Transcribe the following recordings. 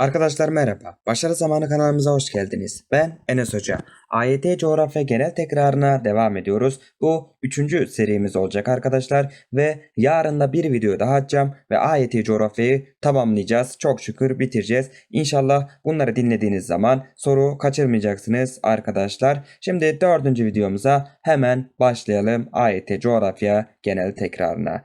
Arkadaşlar merhaba. Başarı Zamanı kanalımıza hoş geldiniz. Ben Enes Hoca. AYT Coğrafya Genel Tekrarına devam ediyoruz. Bu üçüncü serimiz olacak arkadaşlar. Ve yarın da bir video daha atacağım. Ve AYT Coğrafyayı tamamlayacağız. Çok şükür bitireceğiz. İnşallah bunları dinlediğiniz zaman soru kaçırmayacaksınız arkadaşlar. Şimdi dördüncü videomuza hemen başlayalım. AYT Coğrafya Genel Tekrarına.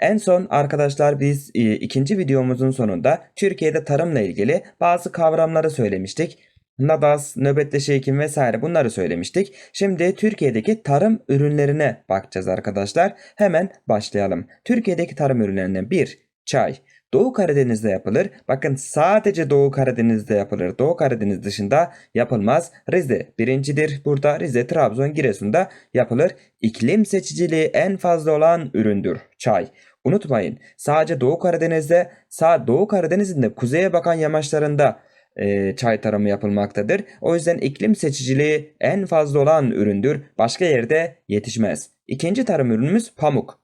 En son arkadaşlar biz e, ikinci videomuzun sonunda Türkiye'de tarımla ilgili bazı kavramları söylemiştik. Nadas, nöbetleşi ekim vesaire bunları söylemiştik. Şimdi Türkiye'deki tarım ürünlerine bakacağız arkadaşlar. Hemen başlayalım. Türkiye'deki tarım ürünlerinden 1. Çay. Doğu Karadeniz'de yapılır. Bakın sadece Doğu Karadeniz'de yapılır. Doğu Karadeniz dışında yapılmaz. Rize birincidir. Burada Rize, Trabzon, Giresun'da yapılır. İklim seçiciliği en fazla olan üründür. Çay. Unutmayın sadece Doğu Karadeniz'de sağ Doğu Karadeniz'in de kuzeye bakan yamaçlarında e, çay tarımı yapılmaktadır. O yüzden iklim seçiciliği en fazla olan üründür. Başka yerde yetişmez. İkinci tarım ürünümüz pamuk.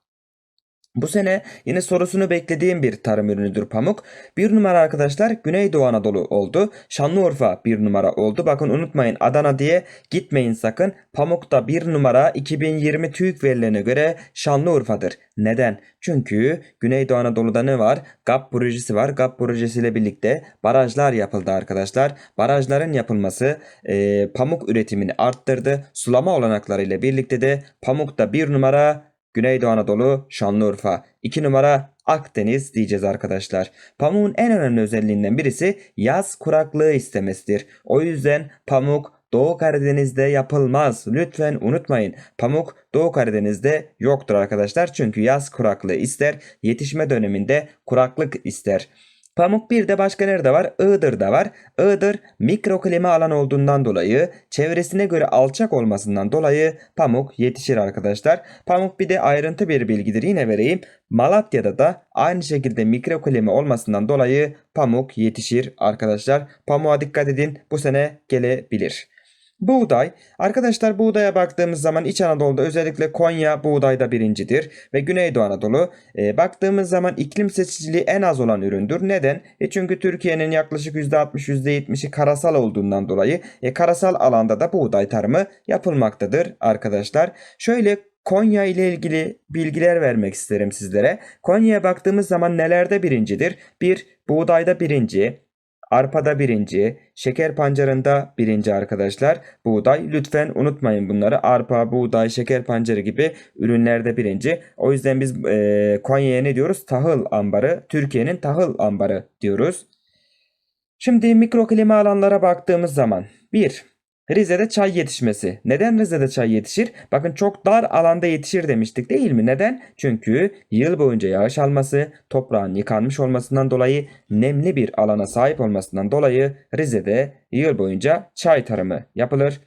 Bu sene yine sorusunu beklediğim bir tarım ürünüdür pamuk. Bir numara arkadaşlar Güneydoğu Anadolu oldu. Şanlıurfa bir numara oldu. Bakın unutmayın Adana diye gitmeyin sakın. Pamukta bir numara 2020 TÜİK verilerine göre Şanlıurfa'dır. Neden? Çünkü Güneydoğu Anadolu'da ne var? GAP projesi var. GAP projesiyle birlikte barajlar yapıldı arkadaşlar. Barajların yapılması e, pamuk üretimini arttırdı. Sulama olanaklarıyla birlikte de pamukta bir numara Güneydoğu Anadolu, Şanlıurfa. 2 numara Akdeniz diyeceğiz arkadaşlar. Pamuğun en önemli özelliğinden birisi yaz kuraklığı istemesidir. O yüzden pamuk Doğu Karadeniz'de yapılmaz. Lütfen unutmayın. Pamuk Doğu Karadeniz'de yoktur arkadaşlar. Çünkü yaz kuraklığı ister. Yetişme döneminde kuraklık ister. Pamuk bir de başka nerede var? Iğdır'da var. Iğdır mikroklima alan olduğundan dolayı çevresine göre alçak olmasından dolayı pamuk yetişir arkadaşlar. Pamuk bir de ayrıntı bir bilgidir yine vereyim. Malatya'da da aynı şekilde mikroklima olmasından dolayı pamuk yetişir arkadaşlar. Pamuğa dikkat edin bu sene gelebilir. Buğday. Arkadaşlar buğdaya baktığımız zaman İç Anadolu'da özellikle Konya buğdayda birincidir ve Güneydoğu Anadolu e, baktığımız zaman iklim seçiciliği en az olan üründür. Neden? E çünkü Türkiye'nin yaklaşık %60 %70'i karasal olduğundan dolayı e, karasal alanda da buğday tarımı yapılmaktadır arkadaşlar. Şöyle Konya ile ilgili bilgiler vermek isterim sizlere. Konya'ya baktığımız zaman nelerde birincidir? Bir, buğdayda birinci, Arpada birinci, şeker pancarında birinci arkadaşlar. Buğday lütfen unutmayın bunları. Arpa, buğday, şeker pancarı gibi ürünlerde birinci. O yüzden biz e, Konya'ya ne diyoruz? Tahıl ambarı. Türkiye'nin tahıl ambarı diyoruz. Şimdi mikroklima alanlara baktığımız zaman 1. Rize'de çay yetişmesi. Neden Rize'de çay yetişir? Bakın çok dar alanda yetişir demiştik değil mi? Neden? Çünkü yıl boyunca yağış alması, toprağın yıkanmış olmasından dolayı, nemli bir alana sahip olmasından dolayı Rize'de yıl boyunca çay tarımı yapılır.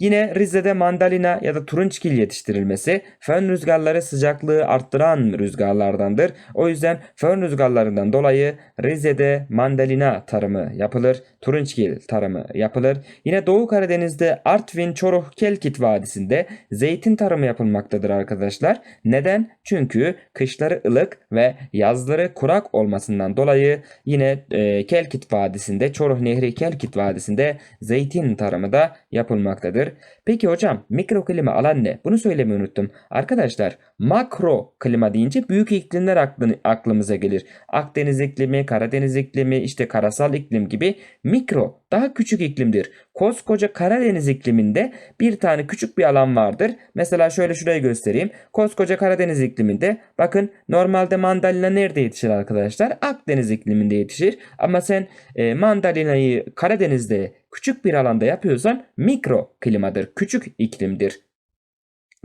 Yine Rize'de mandalina ya da turunçgil yetiştirilmesi fön rüzgarları sıcaklığı arttıran rüzgarlardandır. O yüzden fön rüzgarlarından dolayı Rize'de mandalina tarımı yapılır. Turunçgil tarımı yapılır. Yine Doğu Karadeniz'de Artvin, Çoruh, Kelkit Vadisi'nde zeytin tarımı yapılmaktadır arkadaşlar. Neden? Çünkü kışları ılık ve yazları kurak olmasından dolayı yine e, Kelkit Vadisi'nde, Çoruh Nehri Kelkit Vadisi'nde zeytin tarımı da yapılmaktadır. Peki hocam mikroklima alan ne? Bunu söylemeyi unuttum. Arkadaşlar makro klima deyince büyük iklimler aklın, aklımıza gelir. Akdeniz iklimi, Karadeniz iklimi, işte karasal iklim gibi mikro daha küçük iklimdir. Koskoca Karadeniz ikliminde bir tane küçük bir alan vardır. Mesela şöyle şurayı göstereyim. Koskoca Karadeniz ikliminde bakın normalde mandalina nerede yetişir arkadaşlar? Akdeniz ikliminde yetişir. Ama sen e, mandalinayı Karadeniz'de küçük bir alanda yapıyorsan mikro klimadır. Küçük iklimdir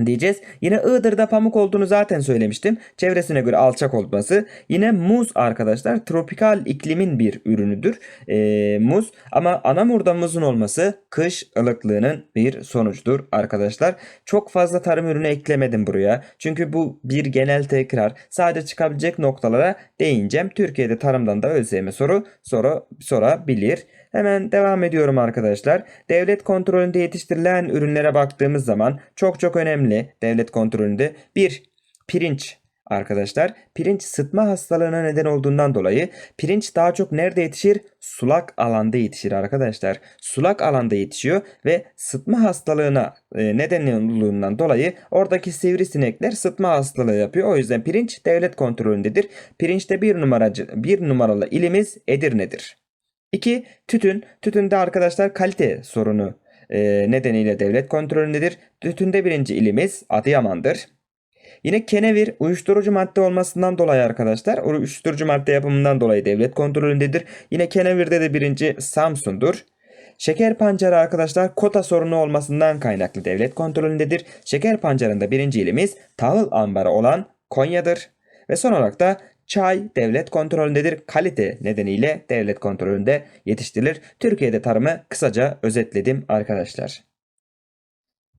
diyeceğiz. Yine Iğdır'da pamuk olduğunu zaten söylemiştim. Çevresine göre alçak olması. Yine muz arkadaşlar tropikal iklimin bir ürünüdür. Ee, muz ama Anamur'da muzun olması kış ılıklığının bir sonucudur arkadaşlar. Çok fazla tarım ürünü eklemedim buraya. Çünkü bu bir genel tekrar. Sadece çıkabilecek noktalara değineceğim. Türkiye'de tarımdan da ÖSYM soru soru sorabilir. Hemen devam ediyorum arkadaşlar. Devlet kontrolünde yetiştirilen ürünlere baktığımız zaman çok çok önemli devlet kontrolünde. Bir, pirinç. arkadaşlar pirinç sıtma hastalığına neden olduğundan dolayı pirinç daha çok nerede yetişir? Sulak alanda yetişir arkadaşlar. Sulak alanda yetişiyor ve sıtma hastalığına e, neden olduğundan dolayı oradaki sivrisinekler sıtma hastalığı yapıyor. O yüzden pirinç devlet kontrolündedir. Pirinçte bir numaracı bir numaralı ilimiz Edirne'dir. 2. Tütün. Tütünde arkadaşlar kalite sorunu e, nedeniyle devlet kontrolündedir. Tütünde birinci ilimiz Adıyaman'dır. Yine kenevir uyuşturucu madde olmasından dolayı arkadaşlar uyuşturucu madde yapımından dolayı devlet kontrolündedir. Yine kenevirde de birinci Samsun'dur. Şeker pancarı arkadaşlar kota sorunu olmasından kaynaklı devlet kontrolündedir. Şeker pancarında birinci ilimiz tahıl ambarı olan Konya'dır. Ve son olarak da çay devlet kontrolündedir. Kalite nedeniyle devlet kontrolünde yetiştirilir. Türkiye'de tarımı kısaca özetledim arkadaşlar.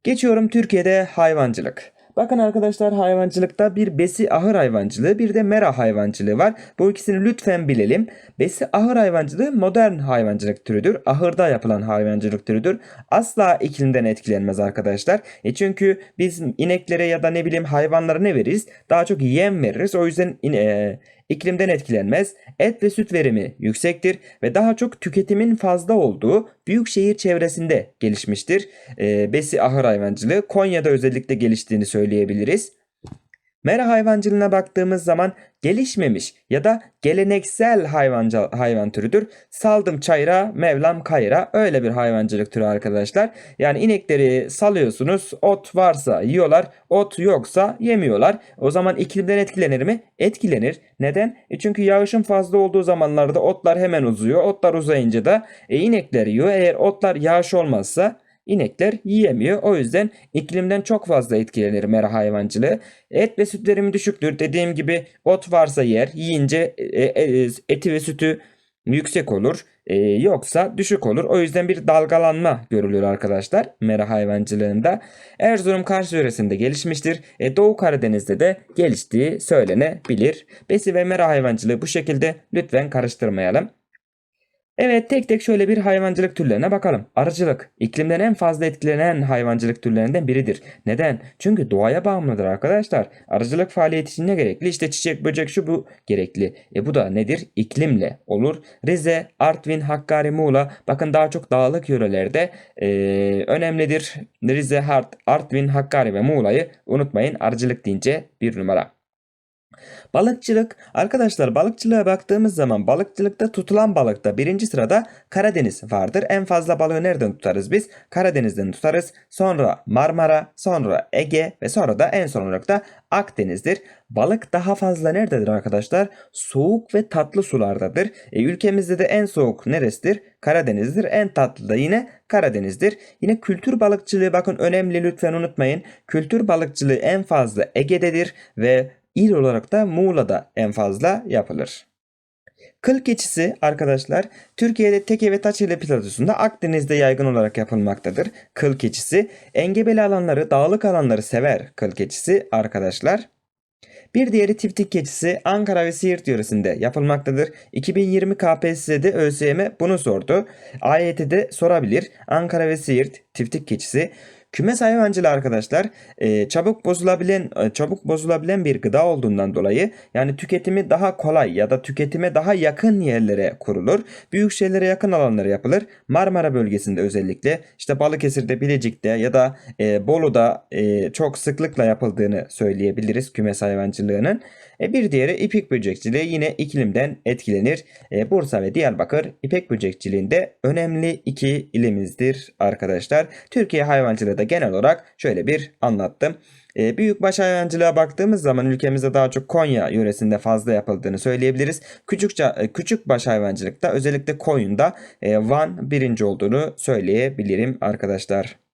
Geçiyorum Türkiye'de hayvancılık. Bakın arkadaşlar hayvancılıkta bir besi ahır hayvancılığı bir de mera hayvancılığı var. Bu ikisini lütfen bilelim. Besi ahır hayvancılığı modern hayvancılık türüdür. Ahırda yapılan hayvancılık türüdür. Asla iklimden etkilenmez arkadaşlar. E çünkü biz ineklere ya da ne bileyim hayvanlara ne veririz? Daha çok yem veririz. O yüzden e, iklimden etkilenmez. Et ve süt verimi yüksektir ve daha çok tüketimin fazla olduğu büyük şehir çevresinde gelişmiştir. E, besi ahır hayvancılığı Konya'da özellikle geliştiğini söyleyebiliriz. Mera hayvancılığına baktığımız zaman gelişmemiş ya da geleneksel hayvancı, hayvan türüdür. Saldım çayıra, mevlam kayıra öyle bir hayvancılık türü arkadaşlar. Yani inekleri salıyorsunuz ot varsa yiyorlar ot yoksa yemiyorlar. O zaman iklimden etkilenir mi? Etkilenir. Neden? E çünkü yağışın fazla olduğu zamanlarda otlar hemen uzuyor. Otlar uzayınca da e, inekler yiyor. Eğer otlar yağış olmazsa İnekler yiyemiyor. O yüzden iklimden çok fazla etkilenir mera hayvancılığı. Et ve süt verimi düşüktür. Dediğim gibi ot varsa yer. Yiyince e, e, eti ve sütü yüksek olur. E, yoksa düşük olur. O yüzden bir dalgalanma görülür arkadaşlar mera hayvancılığında. Erzurum Kars yöresinde gelişmiştir. E, Doğu Karadeniz'de de geliştiği söylenebilir. Besi ve mera hayvancılığı bu şekilde lütfen karıştırmayalım. Evet tek tek şöyle bir hayvancılık türlerine bakalım. Arıcılık iklimden en fazla etkilenen hayvancılık türlerinden biridir. Neden? Çünkü doğaya bağımlıdır arkadaşlar. Arıcılık faaliyeti için ne gerekli? İşte çiçek böcek şu bu gerekli. E bu da nedir? İklimle olur. Rize, Artvin, Hakkari, Muğla bakın daha çok dağlık yörelerde e, önemlidir. Rize, Hart, Artvin, Hakkari ve Muğla'yı unutmayın. Arıcılık deyince bir numara. Balıkçılık arkadaşlar balıkçılığa baktığımız zaman balıkçılıkta tutulan balıkta birinci sırada Karadeniz vardır. En fazla balığı nereden tutarız biz? Karadeniz'den tutarız. Sonra Marmara, sonra Ege ve sonra da en son olarak da Akdeniz'dir. Balık daha fazla nerededir arkadaşlar? Soğuk ve tatlı sulardadır. E, ülkemizde de en soğuk neresidir? Karadeniz'dir. En tatlı da yine Karadeniz'dir. Yine kültür balıkçılığı bakın önemli lütfen unutmayın. Kültür balıkçılığı en fazla Ege'dedir ve İl olarak da Muğla'da en fazla yapılır. Kıl keçisi arkadaşlar Türkiye'de Teke ve Taçeli platosunda Akdeniz'de yaygın olarak yapılmaktadır. Kıl keçisi engebeli alanları, dağlık alanları sever kıl keçisi arkadaşlar. Bir diğeri tiftik keçisi Ankara ve Siirt yöresinde yapılmaktadır. 2020 KPSS'de ÖSYM bunu sordu. AYT'de sorabilir. Ankara ve Siirt tiftik keçisi Kümes hayvancılığı arkadaşlar e, çabuk bozulabilen e, çabuk bozulabilen bir gıda olduğundan dolayı yani tüketimi daha kolay ya da tüketime daha yakın yerlere kurulur. Büyük şehirlere yakın alanlara yapılır. Marmara bölgesinde özellikle işte Balıkesir'de, Bilecik'te ya da e, Bolu'da e, çok sıklıkla yapıldığını söyleyebiliriz kümes hayvancılığının. E, bir diğeri ipek böcekçiliği yine iklimden etkilenir. E, Bursa ve Diyarbakır ipek böcekçiliğinde önemli iki ilimizdir arkadaşlar. Türkiye hayvancılığı da genel olarak şöyle bir anlattım. E, büyükbaş hayvancılığa baktığımız zaman ülkemizde daha çok Konya yöresinde fazla yapıldığını söyleyebiliriz. Küçükçe, küçük baş hayvancılıkta özellikle koyunda Van birinci olduğunu söyleyebilirim arkadaşlar.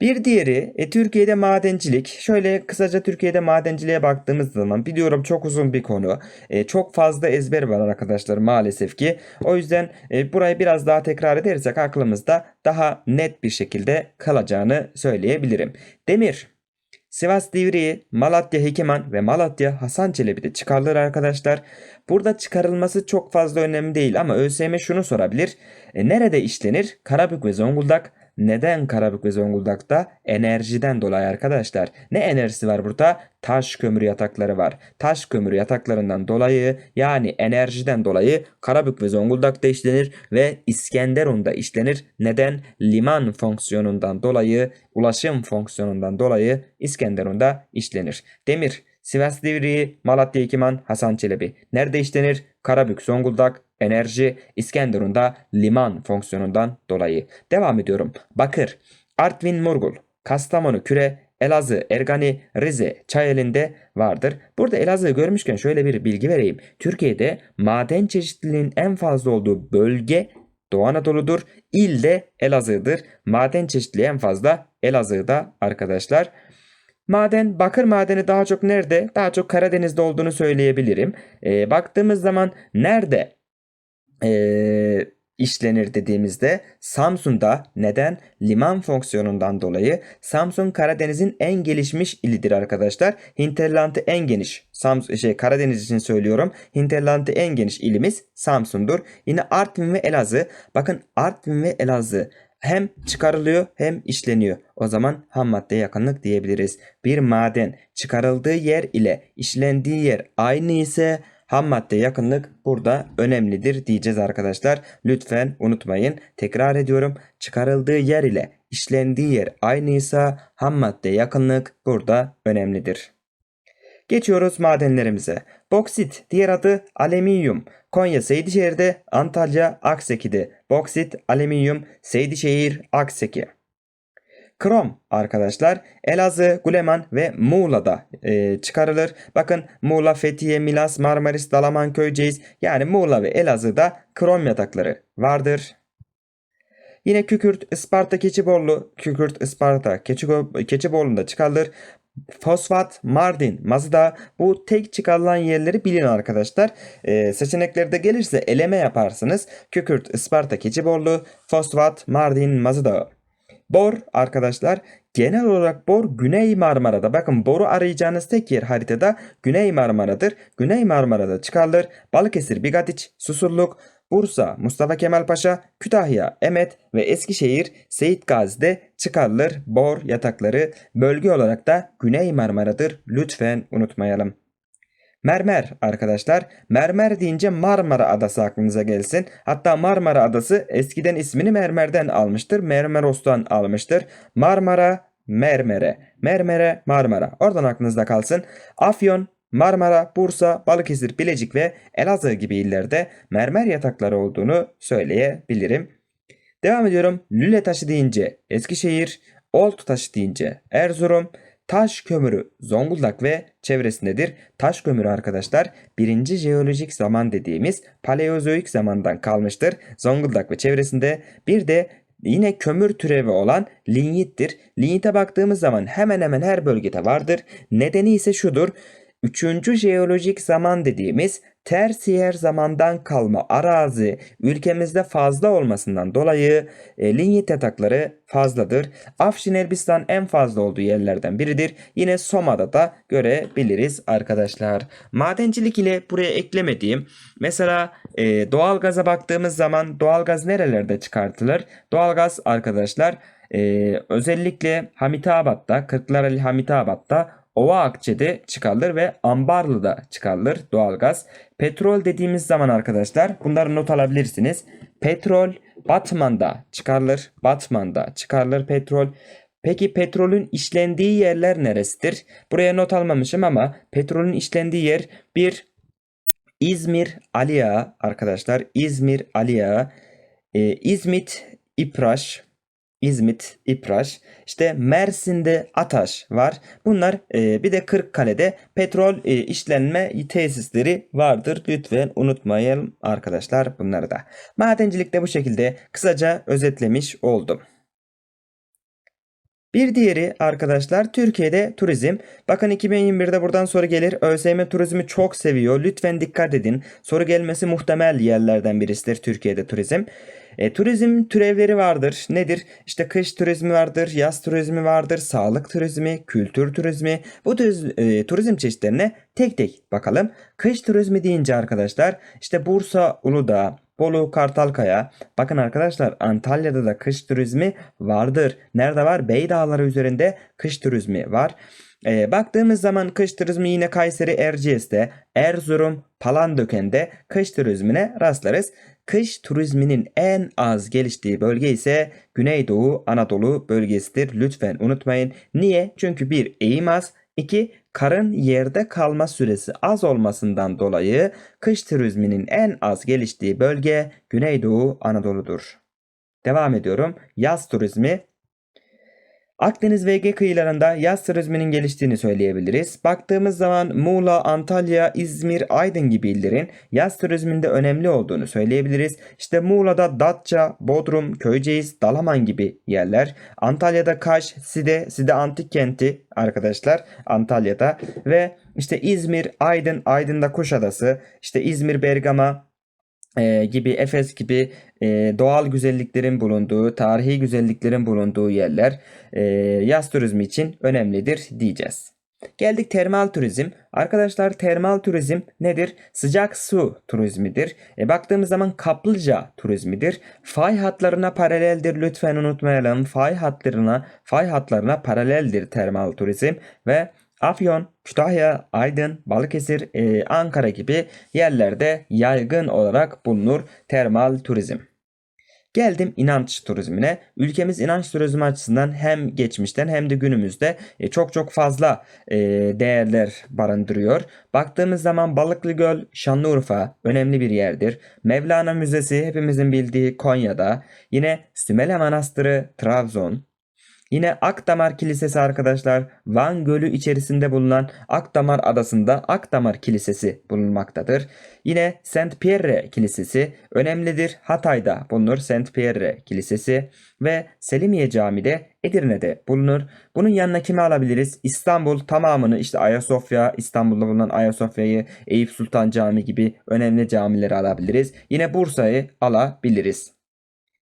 Bir diğeri e, Türkiye'de madencilik. Şöyle kısaca Türkiye'de madenciliğe baktığımız zaman biliyorum çok uzun bir konu. E, çok fazla ezber var arkadaşlar maalesef ki. O yüzden e, burayı biraz daha tekrar edersek aklımızda daha net bir şekilde kalacağını söyleyebilirim. Demir. Sivas Divriği, Malatya Hekiman ve Malatya Hasan Çelebi'de çıkarılır arkadaşlar. Burada çıkarılması çok fazla önemli değil ama ÖSYM şunu sorabilir. E, nerede işlenir? Karabük ve Zonguldak, Neden Karabük ve Zonguldak'ta? Enerjiden dolayı arkadaşlar. Ne enerjisi var burada? Taş kömür yatakları var. Taş kömür yataklarından dolayı yani enerjiden dolayı Karabük ve Zonguldak'ta işlenir ve İskenderun'da işlenir. Neden? Liman fonksiyonundan dolayı, ulaşım fonksiyonundan dolayı İskenderun'da işlenir. Demir, Sivas Divriği, Malatya Ekiman, Hasan Çelebi. Nerede işlenir? Karabük, Zonguldak, enerji, İskenderun'da liman fonksiyonundan dolayı. Devam ediyorum. Bakır, Artvin, Murgul, Kastamonu, Küre, Elazığ, Ergani, Rize, Çayeli'nde vardır. Burada Elazığ'ı görmüşken şöyle bir bilgi vereyim. Türkiye'de maden çeşitliliğinin en fazla olduğu bölge Doğu Anadolu'dur. İl de Elazığ'dır. Maden çeşitliliği en fazla Elazığ'da arkadaşlar. Maden, bakır madeni daha çok nerede? Daha çok Karadeniz'de olduğunu söyleyebilirim. Ee, baktığımız zaman nerede ee, işlenir dediğimizde Samsun'da neden? Liman fonksiyonundan dolayı Samsun Karadeniz'in en gelişmiş ilidir arkadaşlar. Hinterland'ı en geniş. Samsun, şey Karadeniz için söylüyorum. Hinterland'ı en geniş ilimiz Samsun'dur. Yine Artvin ve Elazığ. Bakın Artvin ve Elazığ hem çıkarılıyor hem işleniyor. O zaman ham maddeye yakınlık diyebiliriz. Bir maden çıkarıldığı yer ile işlendiği yer aynı ise ham madde yakınlık burada önemlidir diyeceğiz arkadaşlar. Lütfen unutmayın. Tekrar ediyorum. Çıkarıldığı yer ile işlendiği yer aynıysa ham madde yakınlık burada önemlidir. Geçiyoruz madenlerimize. Boksit, diğer adı alüminyum. Konya Seydişehir'de, Antalya Akseki'de. Boksit, alüminyum, Seydişehir, Akseki. Krom arkadaşlar Elazığ, Guleman ve Muğla'da e, çıkarılır. Bakın Muğla, Fethiye, Milas, Marmaris, Dalaman, Köyceğiz yani Muğla ve Elazığ'da krom yatakları vardır. Yine Kükürt, Isparta, Keçiborlu, Kükürt, Isparta, Keçi- Keçiborlu'nda çıkarılır. Fosfat, Mardin, Mazda bu tek çıkarılan yerleri bilin arkadaşlar. Ee, seçeneklerde gelirse eleme yaparsınız. Kükürt, Isparta, Keçiborlu, Fosfat, Mardin, Mazda. Bor arkadaşlar genel olarak bor Güney Marmara'da. Bakın boru arayacağınız tek yer haritada Güney Marmara'dır. Güney Marmara'da çıkarılır. Balıkesir, Bigadiç, Susurluk, Bursa, Mustafa Kemal Paşa, Kütahya, Emet ve Eskişehir, Seyit Gazi'de çıkarılır bor yatakları. Bölge olarak da Güney Marmara'dır. Lütfen unutmayalım. Mermer arkadaşlar. Mermer deyince Marmara Adası aklınıza gelsin. Hatta Marmara Adası eskiden ismini mermerden almıştır. Mermeros'tan almıştır. Marmara, Mermere. Mermere, Marmara. Oradan aklınızda kalsın. Afyon, Marmara, Bursa, Balıkesir, Bilecik ve Elazığ gibi illerde mermer yatakları olduğunu söyleyebilirim. Devam ediyorum. Lüle taşı deyince Eskişehir, Oltu taşı deyince Erzurum, taş kömürü Zonguldak ve çevresindedir. Taş kömürü arkadaşlar birinci jeolojik zaman dediğimiz paleozoik zamandan kalmıştır. Zonguldak ve çevresinde bir de yine kömür türevi olan linyittir. Linyite baktığımız zaman hemen hemen her bölgede vardır. Nedeni ise şudur. Üçüncü jeolojik zaman dediğimiz tersiyer zamandan kalma arazi ülkemizde fazla olmasından dolayı e, linyit yatakları fazladır. Afşin Elbistan en fazla olduğu yerlerden biridir. Yine Soma'da da görebiliriz arkadaşlar. Madencilik ile buraya eklemediğim mesela e, doğalgaza baktığımız zaman doğalgaz nerelerde çıkartılır? Doğalgaz arkadaşlar e, özellikle Hamitabat'ta, Kırklareli Hamitabat'ta Ova Akçe'de çıkarılır ve Ambarlı'da çıkarılır doğalgaz. Petrol dediğimiz zaman arkadaşlar bunları not alabilirsiniz. Petrol Batman'da çıkarılır. Batman'da çıkarılır petrol. Peki petrolün işlendiği yerler neresidir? Buraya not almamışım ama petrolün işlendiği yer bir İzmir Aliağı arkadaşlar. İzmir Aliağı. Ee, İzmit İpraş. İzmit, İpraş, işte Mersin'de Ataş var. Bunlar e, bir de Kırıkkale'de petrol e, işlenme tesisleri vardır. Lütfen unutmayalım arkadaşlar bunları da. Madencilikte bu şekilde kısaca özetlemiş oldum. Bir diğeri arkadaşlar Türkiye'de turizm. Bakın 2021'de buradan soru gelir. ÖSYM turizmi çok seviyor. Lütfen dikkat edin. Soru gelmesi muhtemel yerlerden birisidir Türkiye'de turizm. E, turizm türevleri vardır. Nedir? İşte kış turizmi vardır, yaz turizmi vardır, sağlık turizmi, kültür turizmi. Bu düz, e, turizm çeşitlerine tek tek bakalım. Kış turizmi deyince arkadaşlar işte Bursa, Uludağ, Bolu, Kartalkaya. Bakın arkadaşlar Antalya'da da kış turizmi vardır. Nerede var? Bey Dağları üzerinde kış turizmi var. Ee, baktığımız zaman kış turizmi yine Kayseri Erciyes'te, Erzurum, Palandöken'de kış turizmine rastlarız. Kış turizminin en az geliştiği bölge ise Güneydoğu Anadolu bölgesidir. Lütfen unutmayın. Niye? Çünkü bir eğim az, iki karın yerde kalma süresi az olmasından dolayı kış turizminin en az geliştiği bölge Güneydoğu Anadolu'dur. Devam ediyorum. Yaz turizmi Akdeniz ve Ege kıyılarında yaz turizminin geliştiğini söyleyebiliriz. Baktığımız zaman Muğla, Antalya, İzmir, Aydın gibi illerin yaz turizminde önemli olduğunu söyleyebiliriz. İşte Muğla'da Datça, Bodrum, Köyceğiz, Dalaman gibi yerler. Antalya'da Kaş, Side, Side Antik Kenti arkadaşlar Antalya'da ve işte İzmir, Aydın, Aydın'da Kuşadası, işte İzmir, Bergama, e, gibi Efes gibi e, doğal güzelliklerin bulunduğu, tarihi güzelliklerin bulunduğu yerler e, yaz turizmi için önemlidir diyeceğiz. Geldik termal turizm. Arkadaşlar termal turizm nedir? Sıcak su turizmidir. E, baktığımız zaman kaplıca turizmidir. Fay hatlarına paraleldir lütfen unutmayalım. Fay hatlarına, fay hatlarına paraleldir termal turizm ve Afyon, Kütahya, Aydın, Balıkesir, e, Ankara gibi yerlerde yaygın olarak bulunur termal turizm. Geldim inanç turizmine. Ülkemiz inanç turizmi açısından hem geçmişten hem de günümüzde e, çok çok fazla e, değerler barındırıyor. Baktığımız zaman Balıklı Göl, Şanlıurfa önemli bir yerdir. Mevlana Müzesi hepimizin bildiği Konya'da. Yine Sümele Manastırı Trabzon. Yine Akdamar Kilisesi arkadaşlar Van Gölü içerisinde bulunan Akdamar Adası'nda Akdamar Kilisesi bulunmaktadır. Yine Saint Pierre Kilisesi önemlidir. Hatay'da bulunur Saint Pierre Kilisesi ve Selimiye Camii de Edirne'de bulunur. Bunun yanına kimi alabiliriz? İstanbul tamamını işte Ayasofya, İstanbul'da bulunan Ayasofya'yı, Eyüp Sultan Camii gibi önemli camileri alabiliriz. Yine Bursa'yı alabiliriz.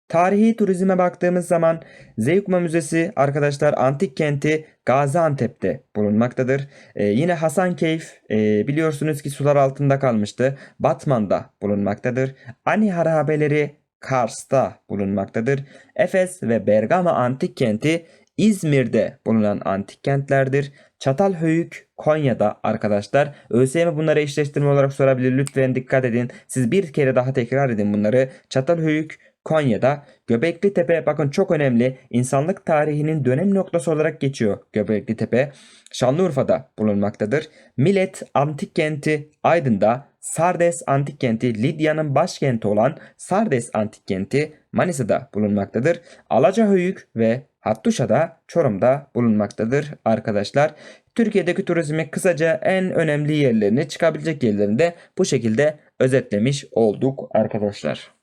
Tarihi turizme baktığımız zaman Zeugma Müzesi arkadaşlar antik kenti Gaziantep'te bulunmaktadır. Ee, yine Hasankeyf e, biliyorsunuz ki sular altında kalmıştı. Batman'da bulunmaktadır. Ani harabeleri Kars'ta bulunmaktadır. Efes ve Bergama antik kenti İzmir'de bulunan antik kentlerdir. Çatalhöyük Konya'da arkadaşlar. ÖSYM bunları eşleştirme olarak sorabilir. Lütfen dikkat edin. Siz bir kere daha tekrar edin bunları. Çatalhöyük Konya'da Göbekli Tepe bakın çok önemli insanlık tarihinin dönem noktası olarak geçiyor Göbekli Tepe. Şanlıurfa'da bulunmaktadır. Milet antik kenti Aydın'da, Sardes antik kenti Lidya'nın başkenti olan Sardes antik kenti Manisa'da bulunmaktadır. Alacahöyük ve Hattuşa'da Çorum'da bulunmaktadır arkadaşlar. Türkiye'deki turizmi kısaca en önemli yerlerini çıkabilecek yerlerini de bu şekilde özetlemiş olduk arkadaşlar.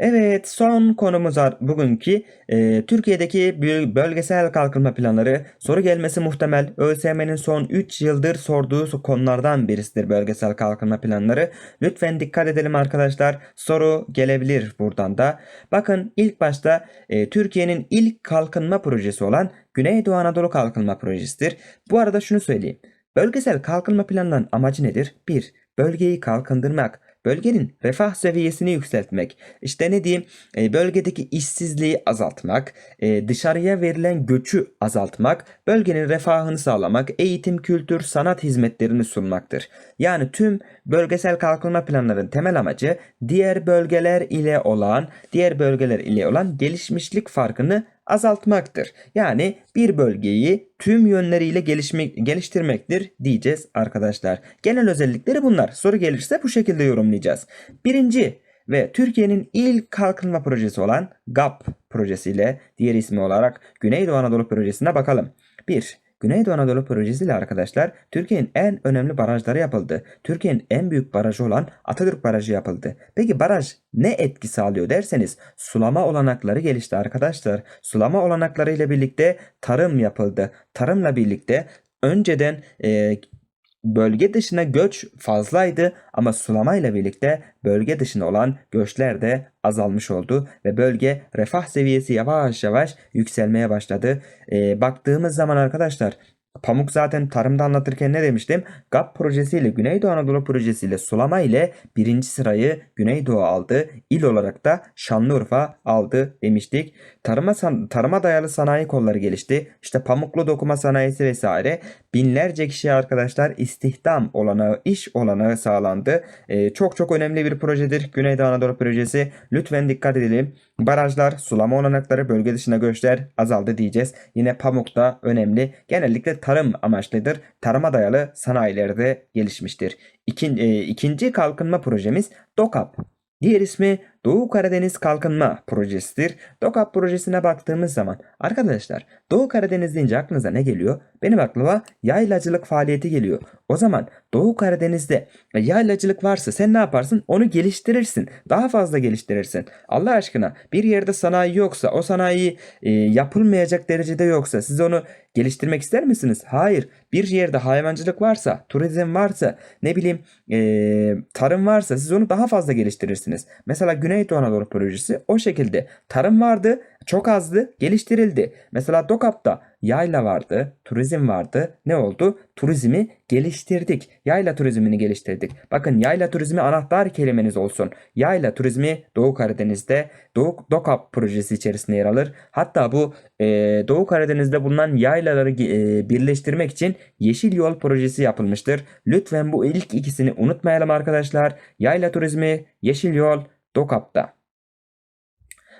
Evet son konumuz bugünkü e, Türkiye'deki bölgesel kalkınma planları soru gelmesi muhtemel ÖSYM'nin son 3 yıldır sorduğu konulardan birisidir bölgesel kalkınma planları. Lütfen dikkat edelim arkadaşlar soru gelebilir buradan da. Bakın ilk başta e, Türkiye'nin ilk kalkınma projesi olan Güneydoğu Anadolu Kalkınma Projesi'dir. Bu arada şunu söyleyeyim. Bölgesel kalkınma planlarının amacı nedir? 1. Bölgeyi kalkındırmak bölgenin refah seviyesini yükseltmek, işte ne diyeyim e, bölgedeki işsizliği azaltmak, e, dışarıya verilen göçü azaltmak, bölgenin refahını sağlamak, eğitim, kültür, sanat hizmetlerini sunmaktır. Yani tüm bölgesel kalkınma planlarının temel amacı diğer bölgeler ile olan, diğer bölgeler ile olan gelişmişlik farkını azaltmaktır. Yani bir bölgeyi tüm yönleriyle gelişmek, geliştirmektir diyeceğiz arkadaşlar. Genel özellikleri bunlar. Soru gelirse bu şekilde yorumlayacağız. Birinci ve Türkiye'nin ilk kalkınma projesi olan GAP projesiyle diğer ismi olarak Güneydoğu Anadolu projesine bakalım. 1. Güneydoğu Anadolu Projesi ile arkadaşlar Türkiye'nin en önemli barajları yapıldı. Türkiye'nin en büyük barajı olan Atatürk Barajı yapıldı. Peki baraj ne etki sağlıyor derseniz sulama olanakları gelişti arkadaşlar. Sulama olanakları ile birlikte tarım yapıldı. Tarımla birlikte önceden e, bölge dışına göç fazlaydı ama sulama ile birlikte bölge dışına olan göçler de azalmış oldu ve bölge refah seviyesi yavaş yavaş yükselmeye başladı. E, baktığımız zaman arkadaşlar Pamuk zaten tarımda anlatırken ne demiştim? GAP projesiyle Güneydoğu Anadolu projesiyle sulama ile birinci sırayı Güneydoğu aldı. İl olarak da Şanlıurfa aldı demiştik. Tarıma, tarıma dayalı sanayi kolları gelişti. İşte pamuklu dokuma sanayisi vesaire. Binlerce kişiye arkadaşlar istihdam olanağı, iş olanağı sağlandı. Ee, çok çok önemli bir projedir Güneydoğu Anadolu projesi. Lütfen dikkat edelim. Barajlar, sulama olanakları, bölge dışına göçler azaldı diyeceğiz. Yine pamuk da önemli. Genellikle tarım amaçlıdır. Tarıma dayalı sanayilerde gelişmiştir. İkin, e, ikinci kalkınma projemiz DOKAP. Diğer ismi Doğu Karadeniz Kalkınma Projesi'dir. DOKAP projesine baktığımız zaman arkadaşlar Doğu Karadeniz deyince aklınıza ne geliyor? Benim aklıma yaylacılık faaliyeti geliyor. O zaman Doğu Karadeniz'de yaylacılık varsa sen ne yaparsın? Onu geliştirirsin. Daha fazla geliştirirsin. Allah aşkına bir yerde sanayi yoksa o sanayi e, yapılmayacak derecede yoksa siz onu geliştirmek ister misiniz? Hayır. Bir yerde hayvancılık varsa, turizm varsa, ne bileyim e, tarım varsa siz onu daha fazla geliştirirsiniz. Mesela Güneydoğu Anadolu projesi o şekilde. Tarım vardı, çok azdı, geliştirildi. Mesela DOKAP'ta yayla vardı, turizm vardı. Ne oldu? Turizmi geliştirdik. Yayla turizmini geliştirdik. Bakın yayla turizmi anahtar kelimeniz olsun. Yayla turizmi Doğu Karadeniz'de Doğu DOKAP projesi içerisinde yer alır. Hatta bu e, Doğu Karadeniz'de bulunan yaylaları e, birleştirmek için Yeşil Yol projesi yapılmıştır. Lütfen bu ilk ikisini unutmayalım arkadaşlar. Yayla turizmi, Yeşil Yol, Tokapta.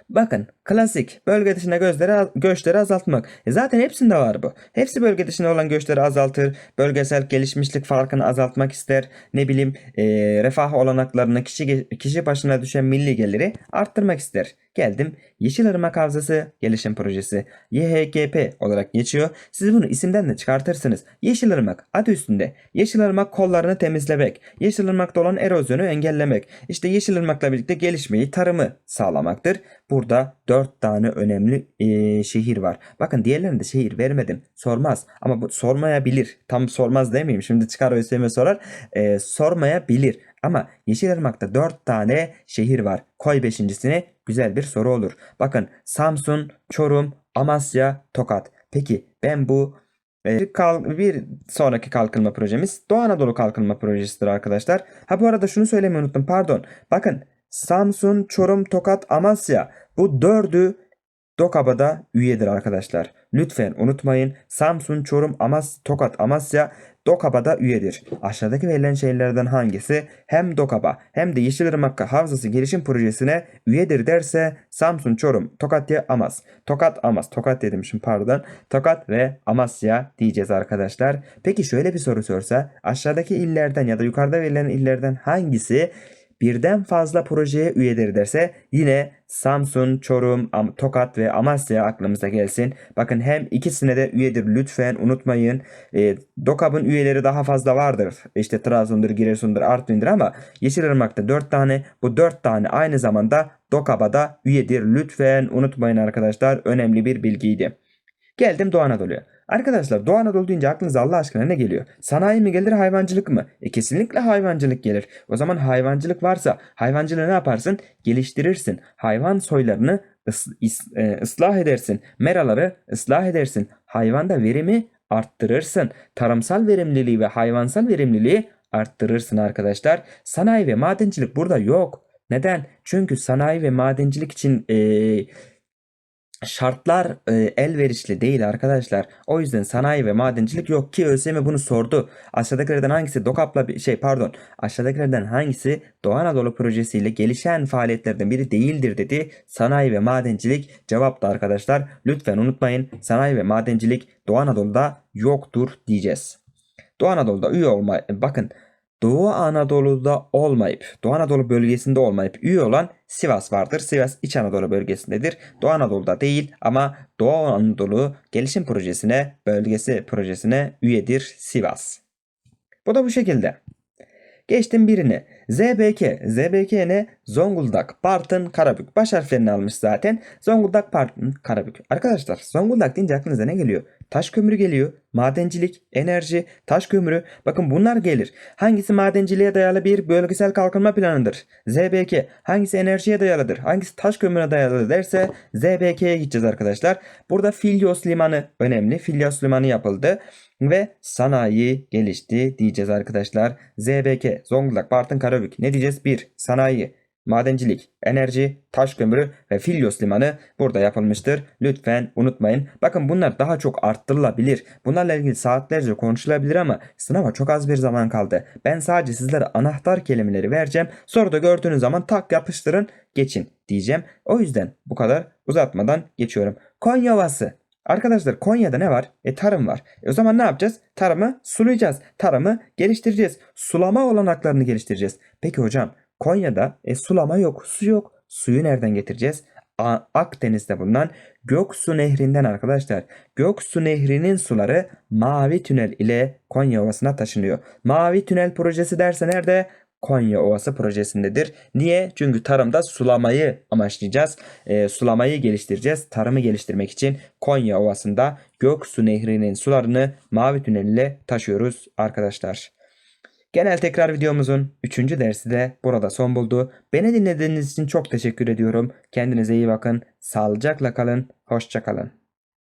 Bakın klasik bölge dışına gözleri, göçleri azaltmak. E zaten hepsinde var bu. Hepsi bölge dışına olan göçleri azaltır. Bölgesel gelişmişlik farkını azaltmak ister. Ne bileyim e, refah olanaklarını kişi, kişi başına düşen milli geliri arttırmak ister. Geldim Yeşilırmak Havzası Gelişim Projesi YHGP olarak geçiyor. Siz bunu isimden de çıkartırsınız. Yeşilırmak adı üstünde. Yeşilırmak kollarını temizlemek. Yeşilırmakta olan erozyonu engellemek. İşte Yeşilırmak'la birlikte gelişmeyi, tarımı sağlamaktır. Burada 4 tane önemli e, şehir var. Bakın diğerlerinde şehir vermedim. Sormaz. Ama bu sormayabilir. Tam sormaz demeyeyim. Şimdi çıkar ÖSYM sorar. E, sormayabilir. Ama Yeşilırmak'ta 4 tane şehir var. Koy beşincisine güzel bir soru olur. Bakın Samsun, Çorum, Amasya, Tokat. Peki ben bu bir sonraki kalkınma projemiz Doğu Anadolu Kalkınma Projesi'dir arkadaşlar. Ha bu arada şunu söylemeyi unuttum pardon. Bakın Samsun, Çorum, Tokat, Amasya bu dördü DOKAB'a üyedir arkadaşlar. Lütfen unutmayın Samsun, Çorum, Amas, Tokat, Amasya DOKAB'a üyedir. Aşağıdaki verilen şehirlerden hangisi hem DOKAB'a hem de Yeşilırmak Havzası Gelişim Projesi'ne üyedir derse Samsun, Çorum, Tokatya, Amas. Tokat, Amas. Tokat demişim pardon. Tokat ve Amasya diyeceğiz arkadaşlar. Peki şöyle bir soru sorsa aşağıdaki illerden ya da yukarıda verilen illerden hangisi birden fazla projeye üyedir derse yine Samsun, Çorum, Tokat ve Amasya aklımıza gelsin. Bakın hem ikisine de üyedir lütfen unutmayın. E, DOKAB'ın üyeleri daha fazla vardır. İşte Trabzon'dur, Giresun'dur, Artvin'dir ama Yeşilırmak'ta 4 tane. Bu 4 tane aynı zamanda DOKAB'a da üyedir. Lütfen unutmayın arkadaşlar. Önemli bir bilgiydi. Geldim Doğu Anadolu'ya. Arkadaşlar Doğu Anadolu deyince aklınıza Allah aşkına ne geliyor? Sanayi mi gelir hayvancılık mı? E kesinlikle hayvancılık gelir. O zaman hayvancılık varsa hayvancılığı ne yaparsın? Geliştirirsin. Hayvan soylarını ıs- is- e, ıslah edersin. Meraları ıslah edersin. Hayvanda verimi arttırırsın. Tarımsal verimliliği ve hayvansal verimliliği arttırırsın arkadaşlar. Sanayi ve madencilik burada yok. Neden? Çünkü sanayi ve madencilik için e, şartlar e, elverişli değil arkadaşlar. O yüzden sanayi ve madencilik yok ki ÖSYM bunu sordu. Aşağıdakilerden hangisi DOKAP'la bir şey pardon. Aşağıdakilerden hangisi Doğu Anadolu projesiyle gelişen faaliyetlerden biri değildir dedi. Sanayi ve madencilik cevaptı arkadaşlar. Lütfen unutmayın. Sanayi ve madencilik Doğu Anadolu'da yoktur diyeceğiz. Doğu Anadolu'da üye olma bakın Doğu Anadolu'da olmayıp, Doğu Anadolu bölgesinde olmayıp üye olan Sivas vardır. Sivas İç Anadolu bölgesindedir. Doğu Anadolu'da değil ama Doğu Anadolu Gelişim Projesi'ne, bölgesi projesine üyedir Sivas. Bu da bu şekilde. Geçtim birini. ZBK. ZBK ne? Zonguldak, Bartın, Karabük. Baş harflerini almış zaten. Zonguldak, Bartın, Karabük. Arkadaşlar Zonguldak deyince aklınıza ne geliyor? Taş kömürü geliyor. Madencilik, enerji, taş kömürü. Bakın bunlar gelir. Hangisi madenciliğe dayalı bir bölgesel kalkınma planıdır? ZBK. Hangisi enerjiye dayalıdır? Hangisi taş kömürüne dayalı derse ZBK'ye gideceğiz arkadaşlar. Burada Filyos Limanı önemli. Filyos Limanı yapıldı ve sanayi gelişti diyeceğiz arkadaşlar. ZBK, Zonguldak, Bartın, Karabük. Ne diyeceğiz? 1. Sanayi, madencilik, enerji, taş kömürü ve Filyos Limanı burada yapılmıştır. Lütfen unutmayın. Bakın bunlar daha çok arttırılabilir. Bunlarla ilgili saatlerce konuşulabilir ama sınava çok az bir zaman kaldı. Ben sadece sizlere anahtar kelimeleri vereceğim. Soruda gördüğünüz zaman tak yapıştırın geçin diyeceğim. O yüzden bu kadar uzatmadan geçiyorum. Konya Ovası. Arkadaşlar Konya'da ne var? E tarım var. E o zaman ne yapacağız? Tarımı sulayacağız. Tarımı geliştireceğiz. Sulama olanaklarını geliştireceğiz. Peki hocam Konya'da e, sulama yok, su yok. Suyu nereden getireceğiz? A- Akdeniz'de bulunan Göksu Nehri'nden arkadaşlar. Göksu Nehri'nin suları Mavi Tünel ile Konya Ovası'na taşınıyor. Mavi Tünel projesi derse nerede? Konya Ovası projesindedir. Niye? Çünkü tarımda sulamayı amaçlayacağız. E, sulamayı geliştireceğiz. Tarımı geliştirmek için Konya Ovası'nda Göksu Nehri'nin sularını Mavi Tünel ile taşıyoruz arkadaşlar. Genel tekrar videomuzun 3. dersi de burada son buldu. Beni dinlediğiniz için çok teşekkür ediyorum. Kendinize iyi bakın. Sağlıcakla kalın. Hoşça kalın.